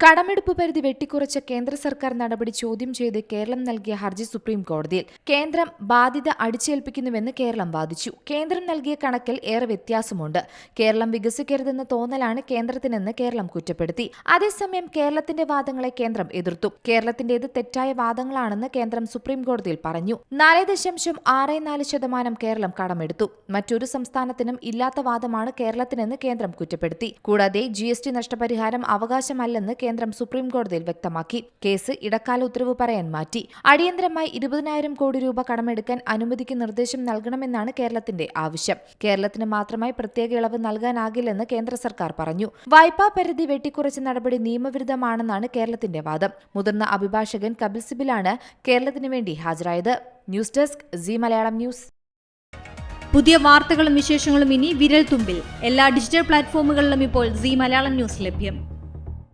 കടമെടുപ്പ് പരിധി വെട്ടിക്കുറച്ച കേന്ദ്ര സർക്കാർ നടപടി ചോദ്യം ചെയ്ത് കേരളം നൽകിയ ഹർജി സുപ്രീം കോടതിയിൽ. കേന്ദ്രം ബാധ്യത അടിച്ചേൽപ്പിക്കുന്നുവെന്ന് കേരളം വാദിച്ചു. കേന്ദ്രം നൽകിയ കണക്കിൽ ഏറെ വ്യത്യാസമുണ്ട്. കേരളം വികസിക്കരുതെന്ന തോന്നലാണ് കേന്ദ്രത്തിനെന്ന് കേരളം കുറ്റപ്പെടുത്തി. അതേസമയം കേരളത്തിന്റെ വാദങ്ങളെ കേന്ദ്രം എതിർത്തു. കേരളത്തിന്റേത് തെറ്റായ വാദങ്ങളാണെന്ന് കേന്ദ്രം സുപ്രീം കോടതിയിൽ പറഞ്ഞു. നാല് ദശാംശം ആറ് നാല് ശതമാനം കേരളം കടമെടുത്തു. മറ്റൊരു സംസ്ഥാനത്തിനും ഇല്ലാത്ത വാദമാണ് കേരളത്തിനെന്ന് കേന്ദ്രം കുറ്റപ്പെടുത്തി. കൂടാതെ ജി എസ് ടി നഷ്ടപരിഹാരം അവകാശമല്ലെന്ന് കേന്ദ്രം സുപ്രീംകോടതിയിൽ വ്യക്തമാക്കി. കേസ് ഇടക്കാല ഉത്തരവ് പറയാൻ മാറ്റി. അടിയന്തരമായി ഇരുപതിനായിരം കോടി രൂപ കടമെടുക്കാൻ അനുമതിക്ക് നിർദ്ദേശം നൽകണമെന്നാണ് കേരളത്തിന്റെ ആവശ്യം. കേരളത്തിന് മാത്രമായി പ്രത്യേക ഇളവ് നൽകാനാകില്ലെന്ന് കേന്ദ്ര സർക്കാർ പറഞ്ഞു. വായ്പാ പരിധി വെട്ടിക്കുറച്ച നടപടി നിയമവിരുദ്ധമാണെന്നാണ് കേരളത്തിന്റെ വാദം. മുതിർന്ന അഭിഭാഷകൻ കപിൽ സിബിലാണ് കേരളത്തിന് വേണ്ടി ഹാജരായത്. News desk Zee Malayalam news. പുതിയ വാർത്തകളും വിശേഷങ്ങളും ഇനി വിരൽ തുമ്പിൽ. എല്ലാ ഡിജിറ്റൽ പ്ലാറ്റ്ഫോമുകളിലും ഇപ്പോൾ സി മലയാളം ന്യൂസ് ലഭ്യം.